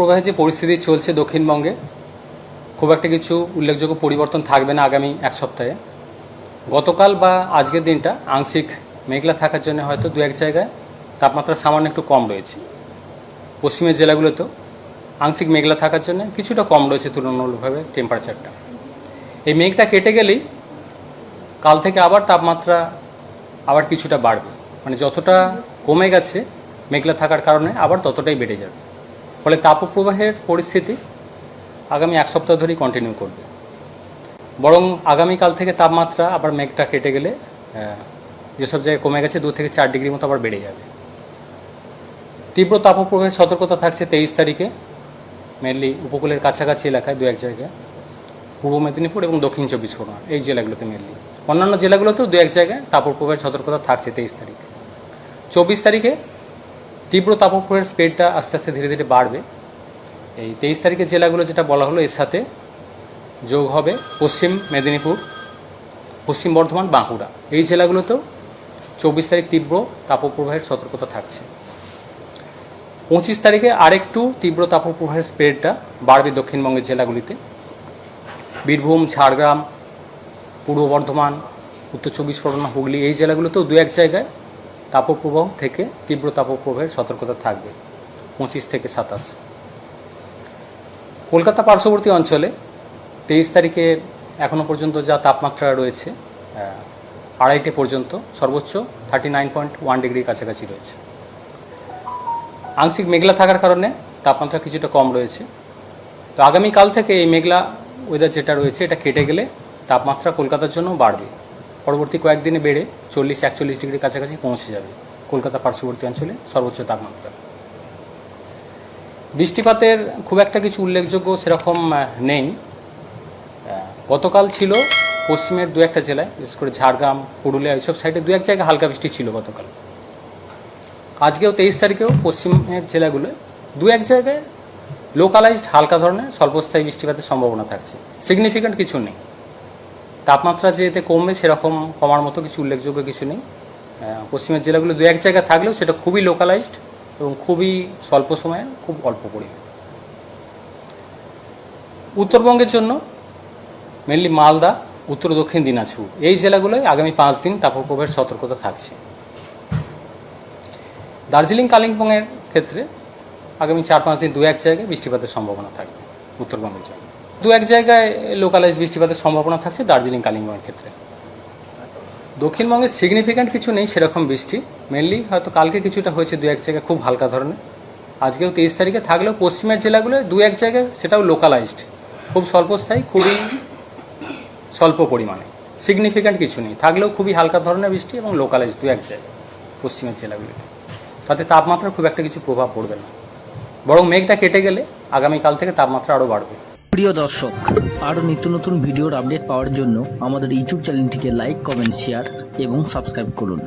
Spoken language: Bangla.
তাপপ্রবাহের যে পরিস্থিতি চলছে দক্ষিণবঙ্গে, খুব একটা কিছু উল্লেখযোগ্য পরিবর্তন থাকবে না আগামী এক সপ্তাহে। গতকাল বা আজকের দিনটা আংশিক মেঘলা থাকার জন্য হয়তো দু এক জায়গায় তাপমাত্রা সামান্য একটু কম রয়েছে। পশ্চিমের জেলাগুলোতেও আংশিক মেঘলা থাকার জন্য কিছুটা কম রয়েছে তুলনামূলকভাবে টেম্পারেচারটা এই মেঘটা কেটে গেলেই কাল থেকে আবার তাপমাত্রা আবার কিছুটা বাড়বে। মানে যতটা কমে গেছে, মেঘলা থাকার কারণে আবার ততটাই বেড়ে যাবে। ফলে তাপপ্রবাহের পরিস্থিতি আগামী এক সপ্তাহ ধরেই কন্টিনিউ করবে। বরং আগামীকাল থেকে তাপমাত্রা আবার মেঘটা কেটে গেলে যেসব জায়গায় কমে গেছে, দু থেকে চার ডিগ্রি মতো আবার বেড়ে যাবে। তীব্র তাপপ্রবাহের সতর্কতা থাকছে তেইশ তারিখে মেনলি উপকূলের কাছাকাছি এলাকায় দু এক জায়গায়, পূর্ব মেদিনীপুর এবং দক্ষিণ চব্বিশ পরগনা, এই জেলাগুলোতে মেনলি অন্যান্য জেলাগুলোতেও দু এক জায়গায় তাপপ্রবাহের সতর্কতা থাকছে তেইশ তারিখ। চব্বিশ তারিখে তীব্র তাপপ্রবাহের স্পেডটা আস্তে আস্তে ধীরে ধীরে বাড়বে। এই তেইশ তারিখের জেলাগুলো যেটা বলা হলো, এর সাথে যোগ হবে পশ্চিম মেদিনীপুর, পশ্চিম বর্ধমান, বাঁকুড়া। এই জেলাগুলোতেও চব্বিশ তারিখ তীব্র তাপপ্রবাহের সতর্কতা থাকছে। পঁচিশ তারিখে আরেকটু তীব্র তাপপ্রবাহের স্প্রেডটা বাড়বে দক্ষিণবঙ্গের জেলাগুলিতে। বীরভূম, ঝাড়গ্রাম, পূর্ব বর্ধমান, উত্তর চব্বিশ পরগনা, হুগলি, এই জেলাগুলোতেও দু এক জায়গায় তাপপ্রবাহ থেকে তীব্র তাপপ্রবাহের সতর্কতা থাকবে, পঁচিশ থেকে সাতাশ। কলকাতা পার্শ্ববর্তী অঞ্চলে তেইশ তারিখে এখনও পর্যন্ত যা তাপমাত্রা রয়েছে আড়াইটে পর্যন্ত সর্বোচ্চ থার্টি নাইন পয়েন্ট ওয়ান ডিগ্রির কাছাকাছি রয়েছে। আংশিক মেঘলা থাকার কারণে তাপমাত্রা কিছুটা কম রয়েছে। তো আগামীকাল থেকে এই মেঘলা ওয়েদার যেটা রয়েছে, এটা কেটে গেলে তাপমাত্রা কলকাতার জন্য বাড়বে। পরবর্তী কয়েকদিনে বেড়ে চল্লিশ, একচল্লিশ ডিগ্রির কাছাকাছি পৌঁছে যাবে কলকাতা পার্শ্ববর্তী অঞ্চলে সর্বোচ্চ তাপমাত্রা। বৃষ্টিপাতের খুব একটা কিছু উল্লেখযোগ্য সেরকম নেই। গতকাল ছিল পশ্চিমের দু একটা জেলায়, বিশেষ করে ঝাড়গ্রাম, পুরুলিয়া, এইসব সাইডে দু এক জায়গায় হালকা বৃষ্টি ছিল গতকাল। আজকেও তেইশ তারিখেও পশ্চিমের জেলাগুলোয় দু এক জায়গায় লোকালাইজড হালকা ধরনের স্বল্পস্থায়ী বৃষ্টিপাতের সম্ভাবনা থাকছে। সিগনিফিক্যান্ট কিছু নেই। তাপমাত্রা যে এতে কমবে সেরকম কমার মতো কিছু উল্লেখযোগ্য কিছু নেই। পশ্চিমের জেলাগুলো দু এক জায়গায় থাকলেও সেটা খুবই লোকালাইজড এবং খুবই স্বল্প সময়ে খুব অল্প পরিমাণ। উত্তরবঙ্গের জন্য মেনলি মালদা, উত্তর দক্ষিণ দিনাজপুর, এই জেলাগুলোয় আগামী পাঁচ দিন তাপপ্রবাহের সতর্কতা থাকছে। দার্জিলিং, কালিম্পংয়ের ক্ষেত্রে আগামী চার পাঁচ দিন দু এক জায়গায় বৃষ্টিপাতের সম্ভাবনা থাকবে উত্তরবঙ্গের জন্য। দু এক জায়গায় লোকালাইজ বৃষ্টিপাতের সম্ভাবনা থাকছে দার্জিলিং, কালিম্পংয়ের ক্ষেত্রে। দক্ষিণবঙ্গে সিগনিফিক্যান্ট কিছু নেই সেরকম বৃষ্টি। মেনলি হয়তো কালকে কিছুটা হয়েছে দু এক জায়গায় খুব হালকা ধরনের। আজকেও তেইশ তারিখে থাকলেও পশ্চিমের জেলাগুলো দু এক জায়গায় সেটাও লোকালাইজড খুব স্বল্পস্থায়ী খুবই স্বল্প পরিমাণে। সিগনিফিক্যান্ট কিছু নেই। থাকলেও খুবই হালকা ধরনের বৃষ্টি এবং লোকালাইজ দু এক জায়গায় পশ্চিমের জেলাগুলিতে। তাতে তাপমাত্রা খুব একটা কিছু প্রভাব পড়বে না। বরং মেঘটা কেটে গেলে আগামীকাল থেকে তাপমাত্রা আরও বাড়বে। প্রিয় দর্শক, আরও নিত্য নতুন ভিডিওর আপডেট পাওয়ার জন্য আমাদের ইউটিউব চ্যানেলটিকে লাইক কমেন্ট শেয়ার এবং সাবস্ক্রাইব করুন।